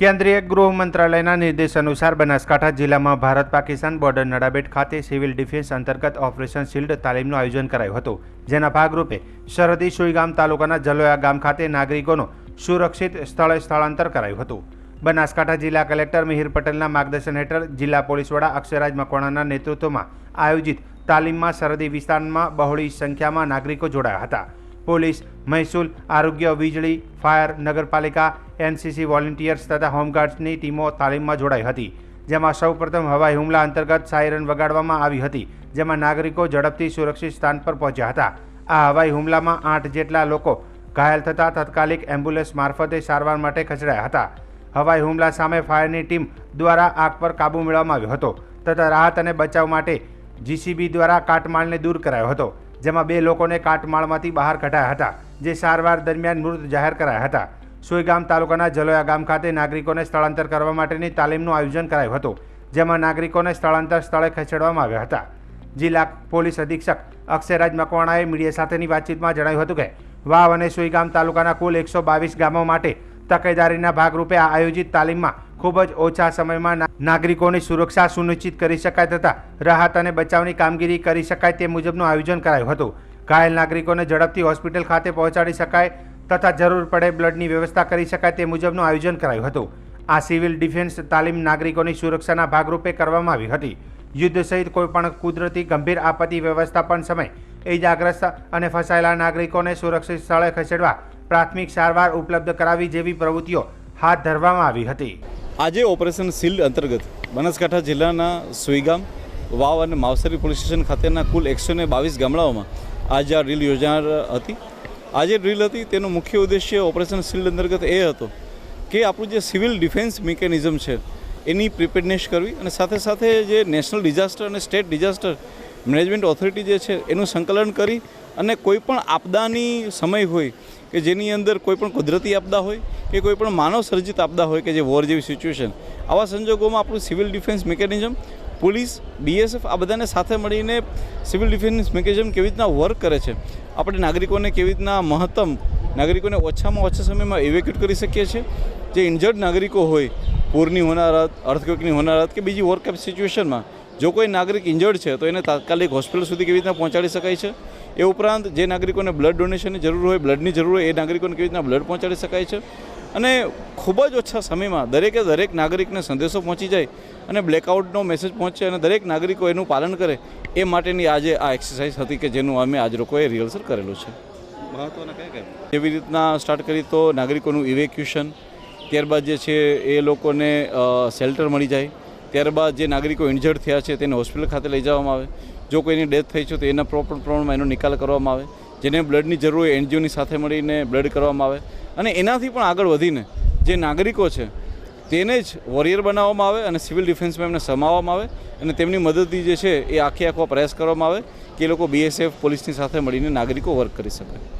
કેન્દ્રીય ગૃહ મંત્રાલયના નિર્દેશ અનુસાર બનાસકાંઠા જિલ્લામાં ભારત પાકિસ્તાન બોર્ડર નડાબેટ ખાતે સિવિલ ડિફેન્સ અંતર્ગત ઓપરેશન શિલ્ડ તાલીમનું આયોજન કરાયું હતું. જેના ભાગરૂપે સરહદી સુઈગામ તાલુકાના જલોયા ગામ ખાતે નાગરિકોનું સુરક્ષિત સ્થળે સ્થળાંતર કરાયું હતું. બનાસકાંઠા જિલ્લા કલેક્ટર મિહિર પટેલના માર્ગદર્શન હેઠળ જિલ્લા પોલીસ વડા અક્ષરાજ મકવાણાના નેતૃત્વમાં આયોજિત તાલીમમાં સરહદી વિસ્તારમાં બહોળી સંખ્યામાં નાગરિકો જોડાયા હતા. પોલીસ, મહેસૂલ, આરોગ્ય, વીજળી, ફાયર, નગરપાલિકા, એનસીસી વોલેન્ટિયર્સ તથા હોમગાર્ડ્સની ટીમો તાલીમમાં જોડાઈ હતી, જેમાં સૌપ્રથમ હવાઈ હુમલા અંતર્ગત સાયરન વગાડવામાં આવી હતી, જેમાં નાગરિકો ઝડપથી સુરક્ષિત સ્થાન પર પહોંચ્યા હતા. આ હવાઈ હુમલામાં આઠ જેટલા લોકો ઘાયલ થતાં તાત્કાલિક એમ્બ્યુલન્સ મારફતે સારવાર માટે ખસેડાયા હતા. હવાઈ હુમલા સામે ફાયરની ટીમ દ્વારા આગ પર કાબૂ મેળવવામાં આવ્યો હતો તથા રાહત અને બચાવ માટે જીસીબી દ્વારા કાટમાળને દૂર કરાયો હતો. જેમાં બે લોકોને કાટમાળમાંથી બહાર કઢાયા હતા, જે સારવાર દરમિયાન મૃત જાહેર કરાયા હતા. સુઈગામ તાલુકાના જલોયા ગામ ખાતે નાગરિકોને સ્થળાંતર કરવા માટેની તાલીમનું આયોજન કરાયું હતું, જેમાં નાગરિકોને સ્થળાંતર સ્થળે ખસેડવામાં આવ્યા હતા. જિલ્લા પોલીસ અધિક્ષક અક્ષયરાજ મકવાણાએ મીડિયા સાથેની વાતચીતમાં જણાવ્યું હતું કે, વાવ અને સુઈગામ તાલુકાના કુલ એકસો બાવીસ ગામો માટે તકેદારીના ભાગરૂપે આયોજિત તાલીમમાં ખૂબ જ ઓછા સમયમાં નાગરિકોની સુરક્ષા સુનિશ્ચિત કરી શકાય તથા રાહત અને બચાવની કામગીરી કરી શકાય તે મુજબનું આયોજન કરાયું હતું. ઘાયલ નાગરિકોને ઝડપથી હોસ્પિટલ ખાતે પહોંચાડી શકાય તથા જરૂર પડે બ્લડની વ્યવસ્થા કરી શકાય તે મુજબનું આયોજન કરાયું હતું. આ સિવિલ ડિફેન્સ તાલીમ નાગરિકોની સુરક્ષાના ભાગરૂપે કરવામાં આવી હતી. યુદ્ધ સહિત કોઈપણ કુદરતી ગંભીર આપત્તિ વ્યવસ્થાપન સમય ઇજાગ્રસ્ત અને ફસાયેલા નાગરિકોને સુરક્ષિત સ્થળે ખસેડવા પ્રાથમિક સારવાર ઉપલબ્ધ કરાવી જેવી પ્રવૃત્તિઓ હાથ ધરવામાં આવી હતી. આજે ઓપરેશન સીલ્ડ અંતર્ગત બનાસકાંઠા જિલ્લાના સુઈગામ, વાવ અને માવસરી પોલીસ સ્ટેશન ખાતેના કુલ એકસો ને બાવીસ ગામડાઓમાં આજે આ ડ્રીલ યોજાનાર હતી. આજે ડ્રીલ હતી, તેનો મુખ્ય ઉદ્દેશ્ય ઓપરેશન સીલ્ડ અંતર્ગત એ હતો કે આપણું જે સિવિલ ડિફેન્સ મિકેનિઝમ છે, એની પ્રિપેરનેસ કરવી અને સાથે સાથે જે નેશનલ ડિઝાસ્ટર અને સ્ટેટ ડિઝાસ્ટર મેનેજમેન્ટ ઓથોરિટી જે છે, એનું સંકલન કરી અને કોઈ પણ આપદાની સમય હોય કે જેની અંદર કોઈપણ કુદરતી આપદા હોય કે કોઈપણ માનવ સર્જિત આપદા હોય કે જે વોર જેવી સિચ્યુએશન આવા સંજોગોમાં આપણું civil defence mechanism police BSF આ બધાને સાથે મળીને સિવિલ ડિફેન્સ મિકેનિઝમ કેવી રીતના વર્ક કરે છે? આપણે નાગરિકોને કેવી રીતના મહત્તમ, નાગરિકોને ઓછામાં ઓછા સમયમાં ઇવેક્યુટ કરી શકીએ છીએ? જે ઇન્જર્ડ નાગરિકો હોય પૂરની હોનારત અર્થક્વેકની હોનારત કે બીજી વર્ક સિચ્યુએશનમાં જો કોઈ નાગરિક ઇન્જર્ડ છે તો એને તાત્કાલિક હોસ્પિટલ સુધી કેવી રીતના પહોંચાડી શકાય છે? એ ઉપરાંત જે નાગરિકોને બ્લડ ડોનેશનની જરૂર હોય બ્લડની જરૂર હોય એ નાગરિકોને કેવી રીતના બ્લડ પહોંચાડી શકાય છે? અને ખૂબ જ ઓછા સમયમાં દરેકે દરેક નાગરિકને સંદેશો પહોંચી જાય અને બ્લેકઆઉટનો મેસેજ પહોંચે અને દરેક નાગરિકો એનું પાલન કરે એ માટેની આજે આ એક્સરસાઇઝ હતી કે જેનું અમે આજ લોકોએ રિહર્સલ કરેલું છે. મહત્વના કયા કયા? એવી રીતના સ્ટાર્ટ કરી તો નાગરિકોનું ઇવેક્યુશન ત્યારબાદ જે છે એ લોકોને શેલ્ટર મળી જાય ત્યારબાદ જે નાગરિકો ઇન્જર્ડ થયા છે તેને હોસ્પિટલ ખાતે લઈ જવામાં આવે. જો કોઈની ડેથ થઈ છે તો એના પ્રોપર પ્રમાણમાં એનો નિકાલ કરવામાં આવે. જેને બ્લડની જરૂર હોય એનજીઓની સાથે મળીને બ્લડ કરવામાં આવે. અને એનાથી પણ આગળ વધીને જે નાગરિકો છે તેને જ વોરિયર બનાવવામાં આવે અને સિવિલ ડિફેન્સમાં એમને સમાવવામાં આવે અને તેમની મદદથી જે છે એ આખે આખો પ્રયાસ કરવામાં આવે કે એ લોકો બીએસએફ પોલીસની સાથે મળીને નાગરિકો વર્ક કરી શકે.